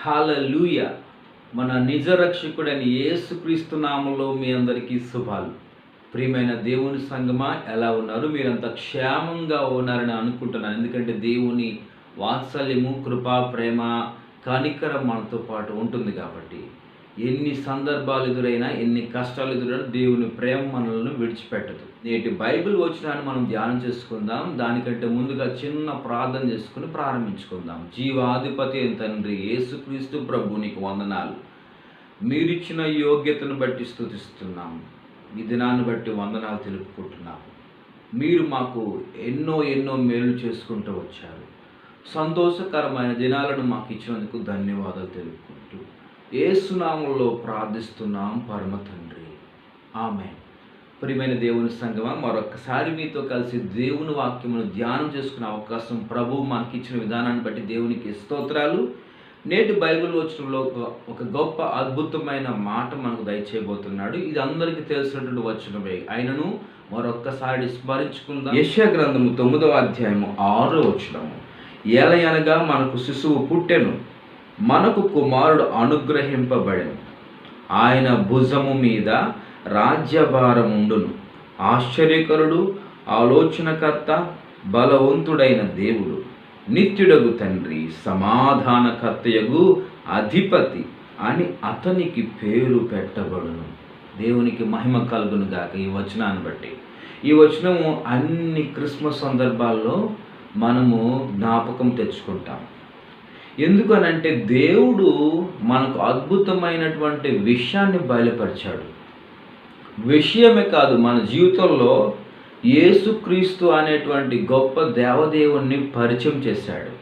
హాలూయ మన నిజ రక్షకుడైన యేసుక్రీస్తు నామంలో మీ అందరికీ శుభాలు. ప్రియమైన దేవుని సంగమా ఎలా ఉన్నారు? మీరంతా క్షేమంగా ఉన్నారని అనుకుంటున్నాను. ఎందుకంటే దేవుని వాత్సల్యము కృప ప్రేమ కనికరం మనతో పాటు ఉంటుంది కాబట్టి. ఎన్ని సందర్భాలు ఎదురైనా ఎన్ని కష్టాలు ఎదురైనా దేవుని ప్రేమ మనల్ని విడిచిపెట్టదు. నేటి బైబిల్ వచ్చినాన్ని మనం ధ్యానం చేసుకుందాం. దానికంటే ముందుగా చిన్న ప్రార్థన చేసుకుని ప్రారంభించుకుందాం. జీవాధిపతి తండ్రి యేసుక్రీస్తు ప్రభు నీకు వందనాలు. మీరిచ్చిన యోగ్యతను బట్టి స్థుతిస్తున్నాం ఈ దినాన్ని బట్టి వందనాలు తెలుపుకుంటున్నాం. మీరు మాకు ఎన్నో ఎన్నో మేలు చేసుకుంటూ వచ్చారు. సంతోషకరమైన దినాలను మాకు ఇచ్చినందుకు ధన్యవాదాలు తెలుపుకుంటూ ఏసునామంలో ప్రార్థిస్తున్నాం పరమ తండ్రి. ఆమె ప్రియమైన దేవుని సంగమా మరొకసారి మీతో కలిసి దేవుని వాక్యమును ధ్యానం చేసుకునే అవకాశం ప్రభు మనకి ఇచ్చిన విధానాన్ని బట్టి దేవునికి స్తోత్రాలు. నేటి బైబిల్ వచనంలో ఒక- ఒక గొప్ప అద్భుతమైన మాట మనకు దయచేయబోతున్నాడు. ఇది అందరికీ తెలిసినటువంటి వచనమే. ఆయనను మరొక్కసారి స్మరించుకుందాం. యశ గ్రంథము తొమ్మిదవ అధ్యాయము ఆరో వచనము. ఏలయనగా మనకు శిశువు పుట్టెను. మనకు కుమారుడు అనుగ్రహింపబడెను. ఆయన భుజము మీద రాజ్యభారముండును. ఆశ్చర్యకరుడు ఆలోచనకర్త బలవంతుడైన దేవుడు. నిత్యుడగు తండ్రి సమాధానకర్తయగు అధిపతి అని అతనికి పేరు పెట్టబడును. దేవునికి మహిమ కలుగును గాక ఈ వచనాన్ని బట్టి. ఈ వచనము అన్ని క్రిస్మస్ సందర్భాల్లో మనము జ్ఞాపకం తెచ్చుకుంటాం. ఎందుకనంటే దేవుడు మనకు అద్భుతమైనటువంటి విషయాన్ని బయలుపరిచాడు. విషయమే కాదు మన జీవితంలో యేసుక్రీస్తు అనేటువంటి గొప్ప దేవదేవుణ్ణి పరిచయం చేశాడు.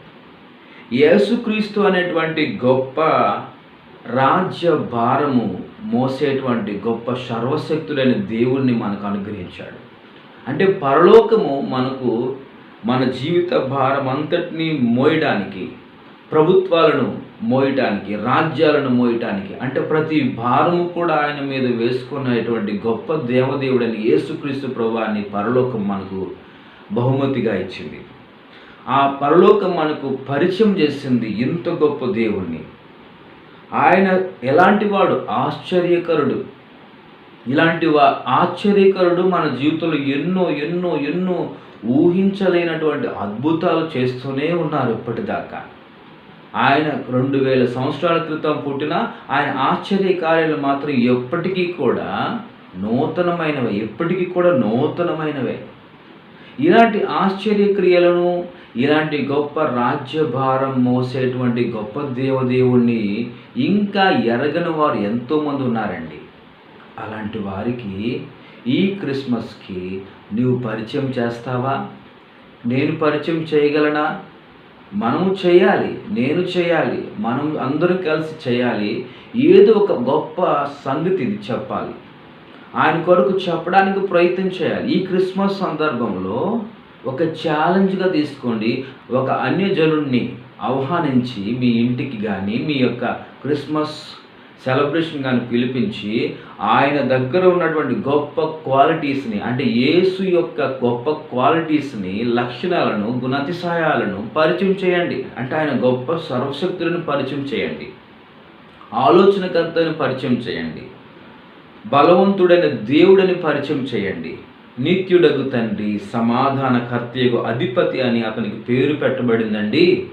యేసుక్రీస్తు అనేటువంటి గొప్ప రాజ్య భారము మోసేటువంటి గొప్ప సర్వశక్తులైన దేవుణ్ణి మనకు అనుగ్రహించాడు. అంటే పరలోకము మనకు మన జీవిత భారం అంతటినీ మోయడానికి ప్రభుత్వాలను మోయటానికి రాజ్యాలను మోయటానికి అంటే ప్రతి భారము కూడా ఆయన మీద వేసుకునేటువంటి గొప్ప దేవదేవుడని యేసుక్రీస్తు ప్రభాన్ని పరలోకం మనకు బహుమతిగా ఇచ్చింది. ఆ పరలోకం మనకు పరిచయం చేసింది ఇంత గొప్ప దేవుణ్ణి. ఆయన ఎలాంటి వాడు? ఆశ్చర్యకరుడు. ఇలాంటి వా ఆశ్చర్యకరుడు మన జీవితంలో ఎన్నో ఎన్నో ఎన్నో ఊహించలేనటువంటి అద్భుతాలు చేస్తూనే ఉన్నారు ఇప్పటిదాకా. ఆయన రెండు వేల సంవత్సరాల క్రితం పుట్టిన ఆయన ఆశ్చర్య కార్యాలు మాత్రం ఎప్పటికీ కూడా నూతనమైనవే ఎప్పటికీ కూడా నూతనమైనవే. ఇలాంటి ఆశ్చర్య క్రియలను ఇలాంటి గొప్ప రాజ్యభారం మోసేటువంటి గొప్ప దేవదేవుణ్ణి ఇంకా ఎరగని వారు ఎంతోమంది ఉన్నారండి. అలాంటి వారికి ఈ క్రిస్మస్కి నీవు పరిచయం చేస్తావా? నేను పరిచయం చేయగలనా? మనము చేయాలి నేను చేయాలి మనం అందరూ కలిసి చేయాలి ఏదో ఒక గొప్ప సంగతి ఇది చెప్పాలి. ఆయన కొరకు చెప్పడానికి ప్రయత్నం చేయాలి. ఈ క్రిస్మస్ సందర్భంలో ఒక ఛాలెంజ్గా తీసుకోండి. ఒక అన్యజనుడిని ఆహ్వానించి మీ ఇంటికి కానీ మీ యొక్క క్రిస్మస్ సెలబ్రేషన్ కానీ పిలిపించి ఆయన దగ్గర ఉన్నటువంటి గొప్ప క్వాలిటీస్ని అంటే యేసు యొక్క గొప్ప క్వాలిటీస్ని లక్షణాలను గుణాతిశయాలను పరిచయం చేయండి. అంటే ఆయన గొప్ప సర్వశక్తులను పరిచయం చేయండి. ఆలోచనకర్తను పరిచయం చేయండి. బలవంతుడైన దేవుడని పరిచయం చేయండి. నిత్యుడగు తండ్రి సమాధానకర్తయ్యకు అధిపతి అని అతనికి పేరు పెట్టబడిందండి.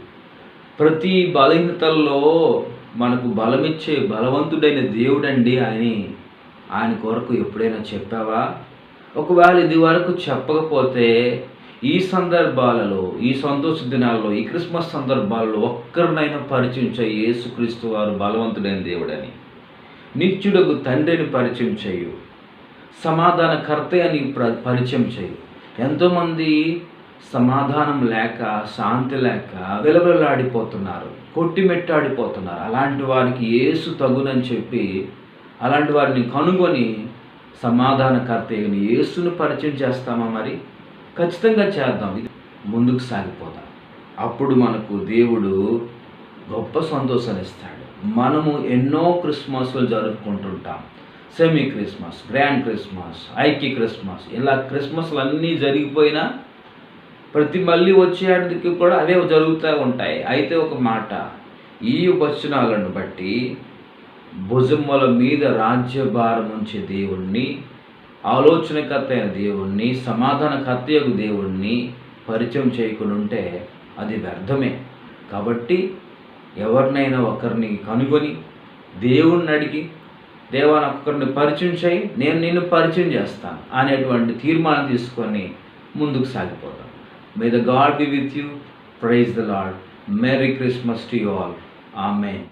ప్రతి బలహీనతల్లో మనకు బలమిచ్చే బలవంతుడైన దేవుడండి అని ఆయన కొరకు ఎప్పుడైనా చెప్పావా? ఒకవేళ ఇది వరకు చెప్పకపోతే ఈ సందర్భాలలో ఈ సంతోష దినాల్లో ఈ క్రిస్మస్ సందర్భాల్లో ఒక్కరినైనా పరిచయం చేయి. యేసుక్రీస్తు వారు బలవంతుడైన దేవుడని. నిత్యుడకు తండ్రిని పరిచయం చేయు. సమాధానకర్త అని ప్ర పరిచయం చేయు. ఎంతోమంది సమాధానం లేక శాంతి లేక విలవిలాడిపోతున్నారు కొట్టిమెట్టాడిపోతున్నారు. అలాంటి వారికి ఏసు తగునని చెప్పి అలాంటి వారిని కనుగొని సమాధానకర్త అయిన యేసును పరిచయం చేస్తామా మరి? ఖచ్చితంగా చేద్దాం. ఇది ముందుకు సాగిపోదాం. అప్పుడు మనకు దేవుడు గొప్ప సంతోషాన్ని ఇస్తాడు మనము ఎన్నో క్రిస్మస్లు జరుపుకుంటుంటాం. సెమీ క్రిస్మస్ గ్రాండ్ క్రిస్మస్ ఐక్య క్రిస్మస్ ఇలా క్రిస్మస్లు అన్నీ జరిగిపోయినా ప్రతి మళ్ళీ వచ్చేటికి కూడా అవే జరుగుతూ ఉంటాయి. అయితే ఒక మాట ఈ వచనాలను బట్టి భుజముల మీద రాజ్యభారం ఉంచే దేవుణ్ణి ఆలోచనకర్త అయిన దేవుణ్ణి సమాధానకర్త యొక్క దేవుణ్ణి పరిచయం చేయకుండా ఉంటే అది వ్యర్థమే. కాబట్టి ఎవరినైనా ఒకరిని కనుగొని దేవుణ్ణి అడిగి దేవా ఒక్కరిని ఒకరిని పరిచయం చేయి నేను నిన్ను పరిచయం చేస్తాను అనేటువంటి తీర్మానం తీసుకొని ముందుకు సాగిపోతాను May the God be with you. Praise the Lord. Merry Christmas to you all. Amen.